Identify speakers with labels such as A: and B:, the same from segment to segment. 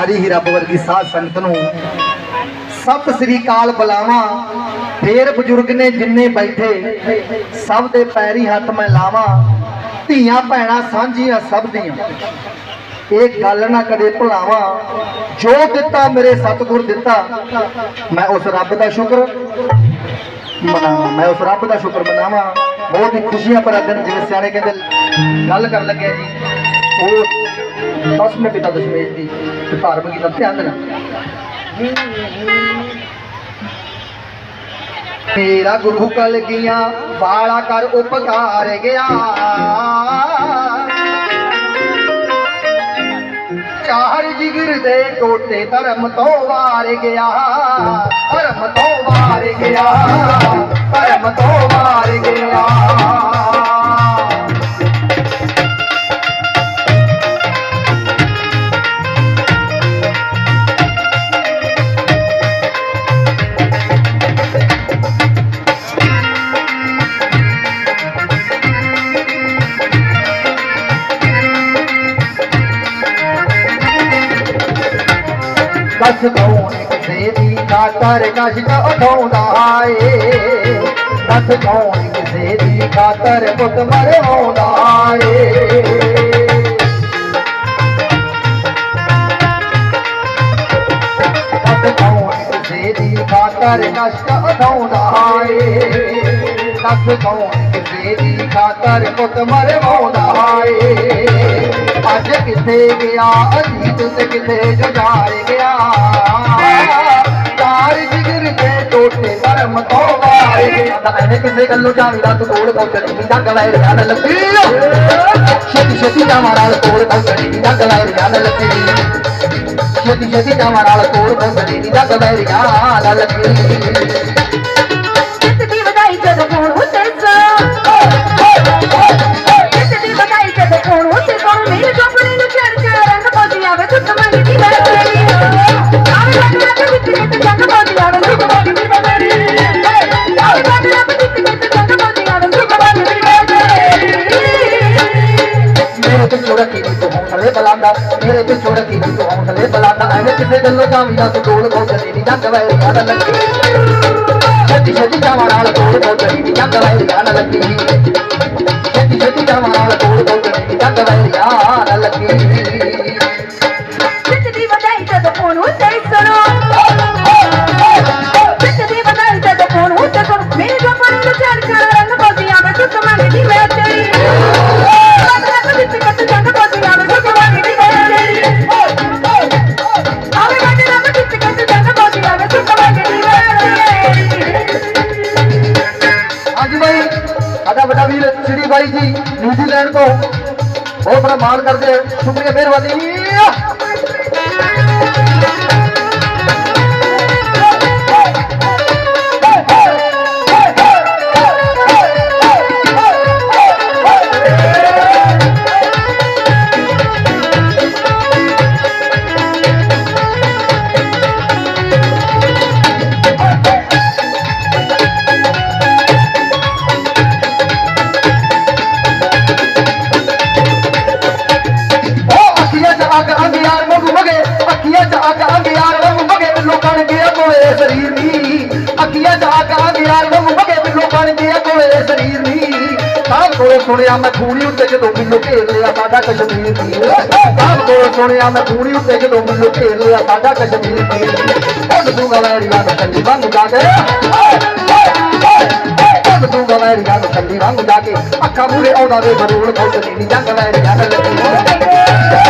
A: ਸਾਰੀ ਹੀ ਰੱਬ ਵਰਗੀ ਸਾਧ ਸੰਗਤ ਨੂੰ ਸਤਿ ਸ੍ਰੀ ਅਕਾਲ ਬੁਲਾਵਾਂ। ਫੇਰ ਬਜ਼ੁਰਗ ਨੇ ਜਿੰਨੇ ਬੈਠੇ, ਸਭ ਦੇ ਪੈਰੀ ਹੱਥ ਮੈਂ ਲਾਵਾਂ। ਧੀਆਂ ਭੈਣਾਂ ਸਾਂਝੀਆਂ ਸਭ ਦੀਆਂ। ਇਹ ਗੱਲ ਨਾ ਕਦੇ ਭੁਲਾਵਾਂ। ਜੋ ਦਿੱਤਾ ਮੇਰੇ ਸਤਿਗੁਰ ਦਿੱਤਾ। ਮੈਂ ਉਸ ਰੱਬ ਦਾ ਸ਼ੁਕਰ ਮਨਾਵਾਂ। ਮੈਂ ਉਸ ਰੱਬ ਦਾ ਸ਼ੁਕਰ ਮਨਾਵਾਂ। ਬਹੁਤ ਹੀ ਖੁਸ਼ੀਆਂ ਭਰਾ ਦਿਨ ਜਿਵੇਂ ਸਿਆਣੇ ਕਹਿੰਦੇ, ਗੱਲ ਕਰਨ ਲੱਗਿਆ ਜੀ। ਉਹ ਦਸਵੇਂ ਪਿਤਾ ਦਸ਼ਮੇਸ਼ ਦੀ ਤੇ ਧਾਰਮਿਕ ਗੀਤਾਂ ਧਿਆਨ ਦੇਣਾ। ਮੇਰਾ ਗੁਰੂ ਕਲ ਗਿਆ, ਵਾਲਾ ਕਰ ਉਪਕਾਰ ਗਿਆ। ਚਾਰ ਜਿਗਰ ਦੇ ਟੋਟੇ ਧਰਮ ਤੋਂ ਵਾਰ ਗਿਆ, ਧਰਮ ਤੋਂ ਵਾਰ ਗਿਆ। ਕਸ ਕੌਣ ਕਿਸੇ ਦੀ? ਖਾਤਰ ਕਸ਼ਟ ਉਠਾਉਂਦਾ ਏ ਕਸ ਕੌਣ ਕਿਸੇ ਦੀ? ਖਾਤਰ ਪੁੱਤ ਮਰਵਾਉਂਦਾ ਏ ਕਸ ਕੌਣ ਦੀ? ਖਾਤਰ ਕਸ਼ਟ ਉਠਾਉਂਦਾ ਏ ਕਸ ਕੌਣ ਕਿਸੇ ਖਾਤਰ ਪੁੱਤ ਮਰਵਾਉਂਦਾ ਏ ਅੱਜ ਕਿੱਥੇ ਗਿਆ, ਅਜੀਤ ਤੇ ਕਿੱਥੇ ਜੁਝਾਰ ਗਿਆ। ਚਾਰ ਜਿਗਰ ਦੇ ਟੋਟੇ ਧਰਮ ਤੋਂ ਵਾਰ ਤਾਂ ਐਵੇਂ ਕਿਸੇ ਗੱਲੋਂ ਜਾਵੀਦਾ ਤੂੰ ਕੋਲ ਪਹੁੰਚਣੀ ਨਹੀਂ ਤਾਂ ਗਲਾਇ ਰਿਆ ਲੱਗੀ। ਛੇਤੀ ਛੇਤੀ ਜਾਵਾਂ ਨਾਲ ਕੋਲ ਪਹੁੰਚਣੀ ਨਹੀਂ ਤਾਂ ਗਲਾਇ ਰਿਆ ਲੱਗੀ। ਛੇਤੀ ਛੇਤੀ ਜਾਵਾਂ ਨਾਲ ਕੋਲ ਪਹੁੰਚਣੀ ਨਹੀਂ ਤਾਂ ਗਲਾਇ ਰਿਆ ਲੱਗੀ।
B: ਮੇਰੇ
A: ਪਿੱਛੋਂ ਰੱਖੀ ਤੂੰ ਹੌਸਲੇ ਬਲਾਂਦਾ ਮੇਰੇ ਪਿੱਛੋਂ ਰੱਖੀ ਨੀ ਤੂੰ ਹੌਸਲੇ ਐਵੇਂ ਕਿਸੇ ਗੱਲੋਂ ਜਾਵੀਦਾ ਤੂੰ ਕੋਲ ਪਹੁੰਚਣੀ ਨਹੀਂ ਜੰਗ ਵੈਰੀ ਨਾ ਲੱਗੀ ਛੇਤੀ ਛੇਤੀ ਜਾਵਾਂ ਨਾਲ ਕੋਲ ਪਹੁੰਚਣੀ ਨਹੀਂ ਜੰਗ ਵੈਰੀ ਨਾ ਲੱਗੀ ਛੇਤੀ ਛੇਤੀ ਵੀਰ ਸ੍ਰੀ ਬਾਈ ਜੀ ਨਿਊਜ਼ੀਲੈਂਡ ਤੋਂ। ਬਹੁਤ ਬੜਾ ਮਾਣ ਕਰਦੇ ਆ। ਅੰਗਿਆਰ ਵਾਂਗੂ ਵਗੇ, ਅੱਖੀਆਂ ਚ ਅੱਗ ਅੰਗਿਆਰ ਵਾਂਗੂ ਵਗੇ ਲੋਕਾਂ ਨੇ ਗਿਆ ਕੋਲੇ ਸਰੀਰ ਦੀ ਅੱਖੀਆਂ ਚ ਅੱਗ ਅੰਗਿਆਰ ਵਾਂਗੂ ਵਗੇ ਲੋਕਾਂ ਨੇ ਗਿਆ ਕੋਲੇ ਸਰੀਰ ਦੀ ਸਾਹ ਕੋਲੇ ਸੁਣਿਆ ਮੈਂ ਖੂਨੀ ਉੱਤੇ ਜਦੋਂ ਮੈਨੂੰ ਘੇਰ ਲਿਆ ਸਾਡਾ ਕਸ਼ਮੀਰ ਦੀ। ਸਾਹ ਕੋਲੇ ਸੁਣਿਆ ਮੈਂ ਖੂਨੀ ਉੱਤੇ ਜਦੋਂ ਮੈਨੂੰ ਘੇਰ ਲਿਆ ਸਾਡਾ ਕਸ਼ਮੀਰ ਦੀ। ਉਹ ਦੂੰਗਾ ਵੈਰੀਆਂ ਨੂੰ ਕੰਨੀ ਵਾਂਗੂ ਜਾ ਕੇ। ਉਹ ਦੂੰਗਾ ਵੈਰੀਆਂ ਨੂੰ ਕੰਨੀ ਵਾਂਗੂ ਜਾ ਕੇ। ਅੱਖਾਂ ਮੂਰੇ ਆਉਂਦਾ ਵੇ ਬਰੂਲ ਖੋਜਣੀ ਨਹੀਂ ਜੰਗ ਵੈਰੀਆਂ ਨਾਲ ਲੱਗੀ।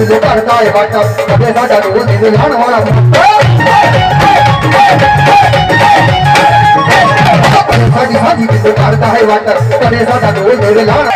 A: ਬਿੱਲੋ ਕਰਦਾ ਏ ਵਾਟਾ ਕਦੇ ਸਾਡਾ ਢੋਲ ਦੇ ਵਿਲਾਣ ਵਾਲਾ ਸਾਡੀ ਸਾਡੀ ਬਿੱਲੋ ਕਰਦਾ ਏ ਵਾਟਾ ਕਦੇ ਸਾਡਾ ਢੋਲ ਦੇ ਵਿਲਾਣ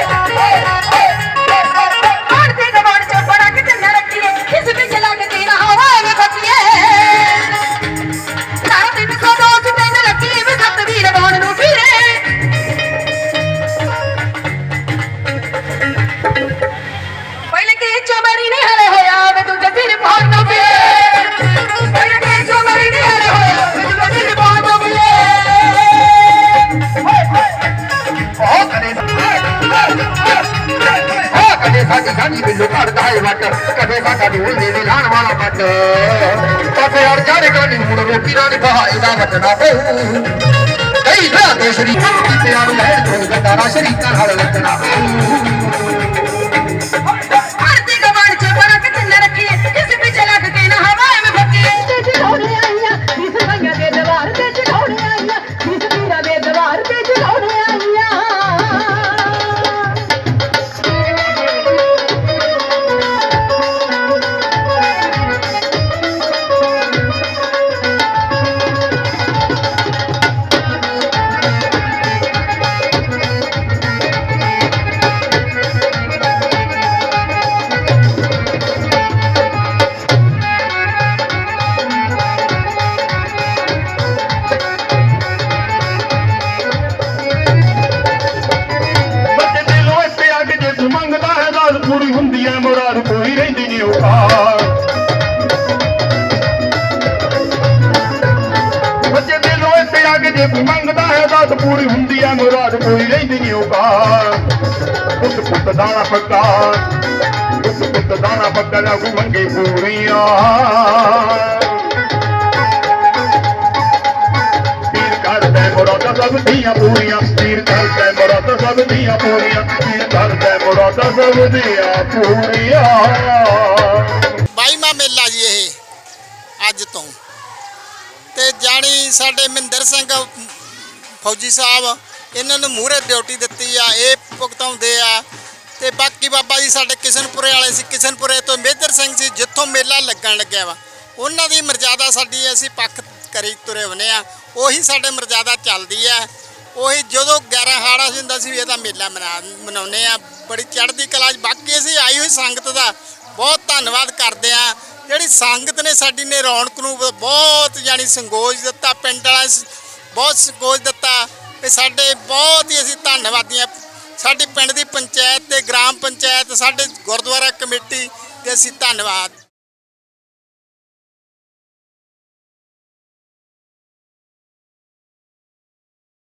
A: ਕਰਦਾ ਕਦੇ ਸਾਡਾ ਢੋਲ ਦੇ ਲਾਣ ਵਾਲਾ ਬੱਟ ਪਤੇ ਅੜ ਜਾਣੇ ਕਾਨੀ ਹੁਣ ਰੋਟੀ ਨਾਲ ਬਹਾਏ ਦਾ ਵਟਣਾ ਪਊ। ਕਈ ਦਾ ਤੇ ਸ਼ਰੀਕ ਕਿਤੇ ਨੂੰ ਲੈਣ ਤੋਂ ਗਦਾਰਾ ਸ਼ਰੀਕਾਂ ਨਾਲ ਲੱਗਣਾ
B: ਆਰਤੀ
C: ਜੇ ਤੂੰ ਮੰਗਦਾ ਹੈ ਦਾਲ ਪੂਰੀ ਹੁੰਦੀ ਹੈ ਮੁਰਾਦ ਕੋਈ ਰਹਿੰਦੀ ਨਹੀਂ ਔਕਾਤ ਪੁੱਤ ਪੁੱਤ ਦਾਣਾ ਪੱਕਾ, ਪੁੱਤ ਪੁੱਤ ਦਾਣਾ ਪੱਕਾ ਲਾਗੂ ਮੰਗੇ ਪੂਰੀਆਂ। ਪੀਰ ਕਰਦਾ ਮੁਰਾਦਾਂ ਸਭ ਦੀਆਂ ਪੂਰੀਆਂ, ਪੀਰ ਕਰਦਾ ਮੁਰਾਦਾਂ ਸਭ ਦੀਆਂ ਪੂਰੀਆਂ, ਪੀਰ ਕਰਦਾ ਮੁਰਾਦਾਂ ਸਭ ਦੀਆਂ ਪੂਰੀਆਂ।
D: ਬਾਈਮਾ ਮੇਲਾ ਜੀ ਇਹ, ਅੱਜ ਤੋਂ। ਤੇ ਜਾਣੀ ਸਾਡੇ ਮਹਿੰਦਰ ਸਿੰਘ ਫੌਜੀ ਸਾਹਿਬ, ਇਹਨਾਂ ਨੂੰ ਮੂਹਰੇ ਡਿਊਟੀ ਦਿੱਤੀ ਆ, ਇਹ ਭੁਗਤਾਉਂਦੇ ਆ। ਤੇ ਬਾਕੀ ਬਾਬਾ ਜੀ ਸਾਡੇ ਕਿਸ਼ਨਪੁਰੇ ਵਾਲੇ ਸੀ, ਕਿਸ਼ਨਪੁਰੇ ਤੋਂ ਮੇਜਰ ਸਿੰਘ ਸੀ ਜਿੱਥੋਂ ਮੇਲਾ ਲੱਗਣ ਲੱਗਿਆ ਵਾ, ਉਹਨਾਂ ਦੀ ਮਰਜ਼ਾਦਾ ਸਾਡੀ ਅਸੀਂ ਪੱਖ ਕਰੀ ਤੁਰੇ ਹੁੰਨੇ ਆ, ਉਹੀ ਸਾਡੇ ਮਰਜ਼ਾਦਾ ਚੱਲਦੀ ਆ। ਉਹੀ ਜਦੋਂ 11 ਹਾੜਾ ਹੁੰਦਾ ਸੀ ਇਹਦਾ ਮੇਲਾ ਮਨਾ, ਮਨਾਉਂਦੇ ਆ, ਬੜੀ ਚੜ੍ਹਦੀ ਕਲਾ ਬਾਕੀ ਅਸੀਂ ਆਈ ਹੋਈ ਸੰਗਤ ਦਾ ਬਹੁਤ ਧੰਨਵਾਦ ਕਰਦੇ ਆ। ਜਿਹੜੀ ਸੰਗਤ ਨੇ ਸਾਡੀ ਨੇ ਰੌਣਕ ਨੂੰ ਬਹੁਤ ਯਾਨੀ ਸੰਗੋਜ ਦਿੱਤਾ, ਪਿੰਡ ਵਾਲਾ ਬਹੁਤ ਸੰਗੋਜ ਦਿੱਤਾ ਤੇ ਸਾਡੇ ਬਹੁਤ ਹੀ ਅਸੀਂ ਧੰਨਵਾਦੀ ਆ ਸਾਡੀ ਪਿੰਡ ਦੀ ਪੰਚਾਇਤ ਤੇ ਗ੍ਰਾਮ ਪੰਚਾਇਤ, ਸਾਡੇ ਗੁਰਦੁਆਰਾ ਕਮੇਟੀ ਤੇ ਅਸੀਂ ਧੰਨਵਾਦ।